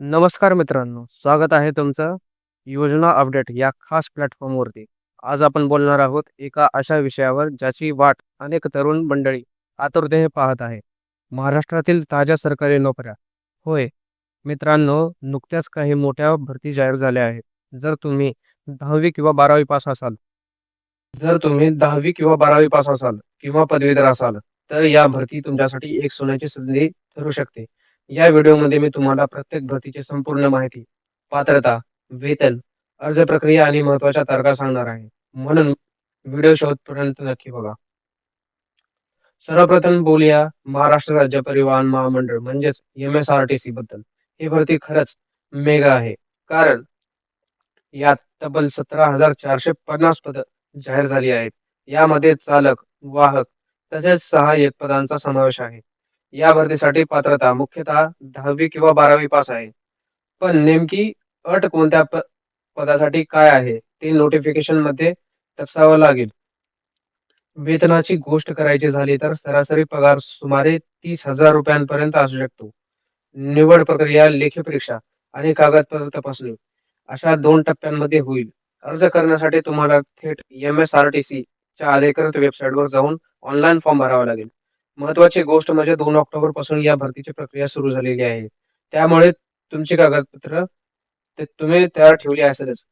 नमस्कार मित्रांनो स्वागत आहे तुमचं योजना अपडेट या खास प्लॅटफॉर्मवरती आज आपण बोलणार आहोत एका अशा विषयावर ज्याची वाट अनेक तरुण मंडळी आतुरतेने पाहत आहे. महाराष्ट्रातील ताज्या सरकारी नोकऱ्या. होय मित्रांनो नुकत्याच काही मोठ्या भरती जाहीर झाल्या आहेत. जर तुम्ही दहावी किंवा बारावी पास असाल जर तुम्ही दहावी किंवा बारावी पास असाल किंवा पदवीधर असाल तर या भरती तुमच्यासाठी एक सोन्याची संधी ठरू शकते. या व्हिडिओमध्ये मी तुम्हाला प्रत्येक भरतीची संपूर्ण माहिती पात्रता वेतन अर्ज प्रक्रिया आणि महत्त्वाच्या तारखा सांगणार आहे. म्हणून व्हिडिओ शोधपर्यंत नक्की बघा. सर्वप्रथम बोलूया महाराष्ट्र राज्य परिवहन महामंडळ म्हणजेच M S R T C बद्दल. ही भरती खरंच मेगा आहे. कारण यात तब्बल सतरा हजार चारशे पन्नास पद जाहीर झाली आहेत. यामध्ये चालक वाहक तसेच सहाय्यक पदांचा समावेश आहे. या भरतीसाठी पात्रता मुख्यतः दहावी किंवा बारावी पास आहे. पण नेमकी अट कोणत्या पदासाठी काय आहे ते नोटिफिकेशनमध्ये तपासावं लागेल. वेतनाची गोष्ट करायची झाली तर सरासरी पगार सुमारे तीस हजार रुपयांपर्यंत असू शकतो. निवड प्रक्रिया लेखी परीक्षा आणि कागदपत्र तपासणी अशा दोन टप्प्यांमध्ये होईल. अर्ज करण्यासाठी तुम्हाला थेट M S R T C च्या अधिकृत वेबसाईटवर जाऊन ऑनलाईन फॉर्म भरावा लागेल. महत्वाची गोष्ट म्हणजे दोन ऑक्टोबरपासून या भरतीची प्रक्रिया सुरू झालेली आहे. त्यामुळे तुमची कागदपत्र ते तुम्ही तयार ठेवली असेलच.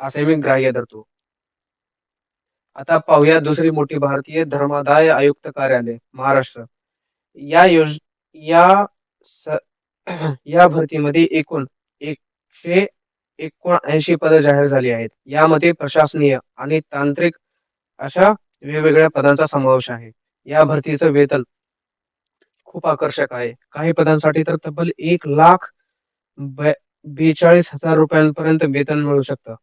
असे मी ग्राह्य धरतो. आता पाहूया दुसरी मोठी भारतीय धर्मादाय आयुक्त कार्यालय महाराष्ट्र. या योज या स- या भरतीमध्ये एकूण एकशे एकोणऐंशी पदे जाहीर झाली आहेत. यामध्ये प्रशासनीय आणि तांत्रिक अशा वेगवेगळ्या पदांचा समावेश आहे. या भरतीचं वेतन खूप आकर्षक आहे. काही पदांसाठी तर तब्बल एक लाख बेचाळीस हजार रुपयांपर्यंत वेतन मिळू शकतं.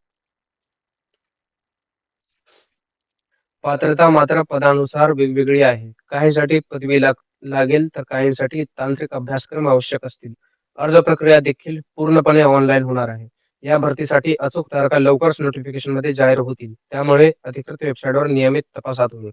पात्रता मात्र पदानुसार वेगवेगळी आहे. काहींसाठी पदवी लाग लागेल तर काहींसाठी तांत्रिक अभ्यासक्रम आवश्यक असतील. अर्ज प्रक्रिया देखील पूर्णपणे ऑनलाईन होणार आहे. या भरतीसाठी अचूक तारखा लवकरच नोटिफिकेशनमध्ये जाहीर होतील. त्यामुळे अधिकृत वेबसाईटवर नियमित तपासात होईल.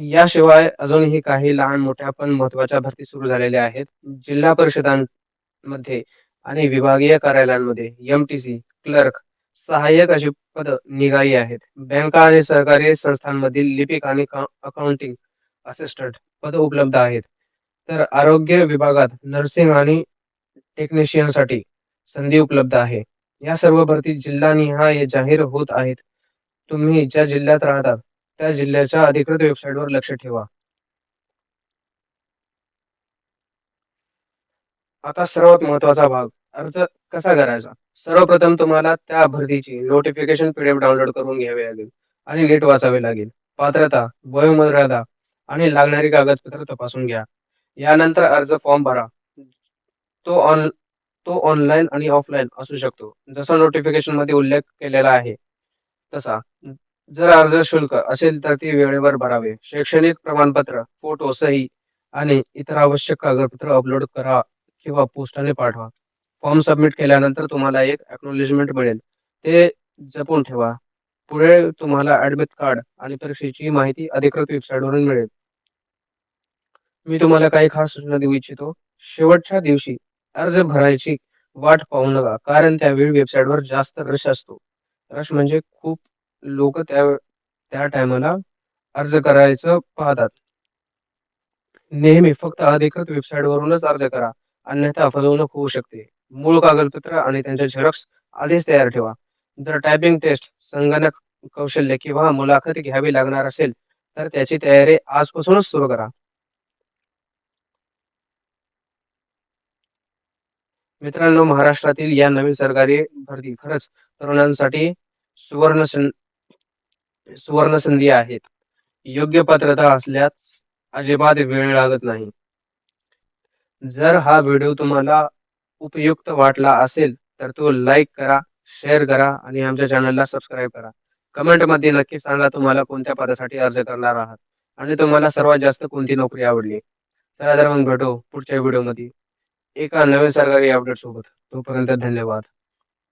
याशिवाय अजूनही काही लहान मोठ्या पण महत्त्वाच्या भरती सुरू झालेल्या आहेत. जिल्हा परिषदांमध्ये आणि विभागीय कार्यालयांमध्ये एम टी सी क्लर्क सहाय्यक अशी पद निघाली आहेत. बँका आणि सहकारी संस्थांमधील लिपिक आणि अकाउंटिंग असिस्टंट पद उपलब्ध आहेत. तर आरोग्य विभागात नर्सिंग आणि टेक्निशियनसाठी संधी उपलब्ध आहे. या सर्व भरती जिल्हानिहाय जाहीर होत आहेत. तुम्ही ज्या जिल्ह्यात राहतात त्या जिल्ह्याच्या अधिकृत वेबसाईटवर लक्ष ठेवा. आता सर्वात महत्त्वाचा भाग अर्ज कसा करायचा? सर्वप्रथम तुम्हाला त्या भरतीची नोटिफिकेशन पीडीएफ डाउनलोड करून घ्यावी लागेल आणि नीट वाचावे लागेल. पात्रता वयोमर्यादा आणि लागणारी कागदपत्र तपासून घ्या. यानंतर अर्ज फॉर्म भरा. तो ऑन तो ऑनलाईन आणि ऑफलाईन असू शकतो. जसा नोटिफिकेशनमध्ये उल्लेख केलेला आहे तसा. जर अर्ज शुल्क असेल तर ती वेळेवर भरावे. शैक्षणिक प्रमाणपत्र फोटो सही आणि इतर आवश्यक कागदपत्र अपलोड करा किंवा पोस्टाने पाठवा. फॉर्म सबमिट केल्यानंतर तुम्हाला एक अक्नॉलेजमेंट मिळेल. ते जपून ठेवा. पुढे तुम्हाला ऍडमिट कार्ड आणि परीक्षेची माहिती अधिकृत वेबसाईटवरून मिळेल. मी तुम्हाला काही खास सूचना देऊ इच्छितो. शेवटच्या दिवशी अर्ज भरायची वाट पाहू नका कारण त्यावेळी वेबसाईटवर जास्त रश असतो. रश म्हणजे खूप लोक त्या त्या टायमाला अर्ज करायचं पाहतात. नेहमी फक्त अधिकृत वेबसाईट वरूनच अर्ज करा अन्यथा फसवणूक होऊ शकते. मूळ कागदपत्र आणि त्यांच्या झेरॉक्स आधीच तयार ठेवा. जर टायपिंग टेस्ट संगणक कौशल्य किंवा मुलाखत घ्यावी लागणार असेल तर त्याची तयारी आजपासूनच सुरू करा. मित्रांनो महाराष्ट्रातील या नवीन सरकारी भरती खरंच तरुणांसाठी सुवर्ण सुवर्ण संधी आहेत. योग्य पात्रता असल्यास अजिबात वेळ लागत नाही. जर हा व्हिडिओ तुम्हाला उपयुक्त वाटला असेल तर तो लाईक करा शेअर करा आणि आमच्या चॅनलला सबस्क्राईब करा. कमेंटमध्ये नक्की सांगा तुम्हाला कोणत्या पदासाठी अर्ज करणार आहात आणि तुम्हाला सर्वात जास्त कोणती नोकरी आवडली. चला तर मग भेटू पुढच्या व्हिडिओमध्ये. एका नवीन सरकारी अपडेट सोबत. तोपर्यंत धन्यवाद.